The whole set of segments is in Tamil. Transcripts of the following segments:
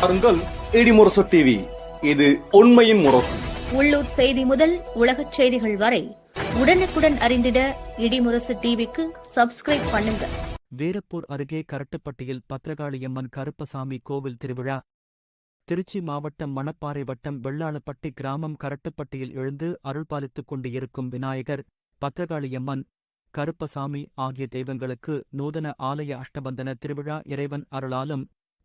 பாருங்கள் இடிமுரசு டிவி இது உண்மையின் முரசு. உள்ளூர் செய்தி முதல் உலகச் செய்திகள் வரை உடனுக்குடன் அறிந்திட இடிமுரசு டிவிக்கு சப்ஸ்கிரைப் பண்ணுங்க. வீரப்பூர் அருகே கரட்டுப்பட்டியில் பத்ரகாளியம்மன் கருப்பசாமி கோவில் திருவிழா. திருச்சி மாவட்டம் மணப்பாறை வட்டம் வெள்ளாளப்பட்டி கிராமம் கரட்டுப்பட்டியில் எழுந்து அருள்பாலித்துக் கொண்டு இருக்கும் விநாயகர் பத்ரகாளியம்மன் கருப்பசாமி ஆகிய தெய்வங்களுக்கு நூதன ஆலய அஷ்டபந்தன திருவிழா இறைவன் அருளாலும்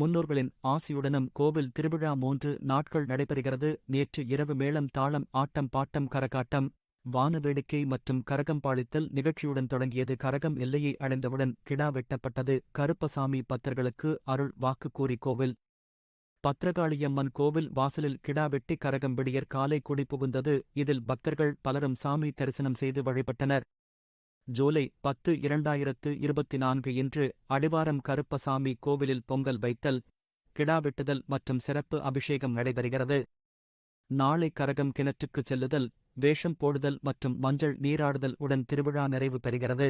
முன்னோர்களின் ஆசியுடனும் கோவில் திருவிழா மூன்று நாட்கள் நடைபெறுகிறது. நேற்று இரவு மேளம் தாளம் ஆட்டம் பாட்டம் கரகாட்டம் வான வேடிக்கை மற்றும் கரகம் பாலித்தல் நிகழ்ச்சியுடன் தொடங்கியது. கரகம் எல்லையை அடைந்தவுடன் கிடா வெட்டப்பட்டது. கருப்பசாமி பக்தர்களுக்கு அருள் வாக்கு கூறி கோவில் பத்ரகாளியம்மன் கோவில் வாசலில் கிடா வெட்டி கரகம் விடியற் காலை குடி புகுந்தது. இதில் பக்தர்கள் பலரும் சாமி தரிசனம் செய்து வழிபட்டனர். ஜூலை பத்து இரண்டாயிரத்து இருபத்தி நான்கு இன்று அடிவாரம் கருப்பசாமி கோவிலில் பொங்கல் வைத்தல் கிடா வெட்டுதல் மற்றும் சிறப்பு அபிஷேகம் நடைபெறுகிறது. நாளை கரகம் கிணற்றுக்கு செல்லுதல் வேஷம் போடுதல் மற்றும் மஞ்சள் நீராடுதல் உடன் திருவிழா நிறைவு பெறுகிறது.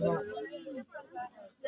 그.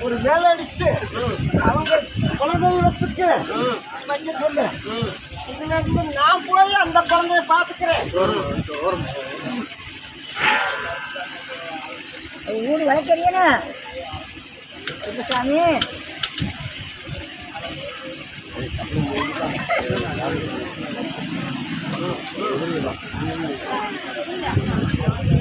ஒரு வேலை அடிச்சு அவங்க குலதெய்வத்துக்கு வைக்க சொல்லு. இதுல இருந்து நான் போய் அந்த குழந்தைய பாத்துக்கிறேன் ஊர் வளர்க்கறியனா சாமி. உன்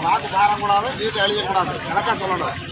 வாக்கு பாரக்கூடாது வீட்டை அழியக்கூடாது. கணக்கா சொல்லணும்.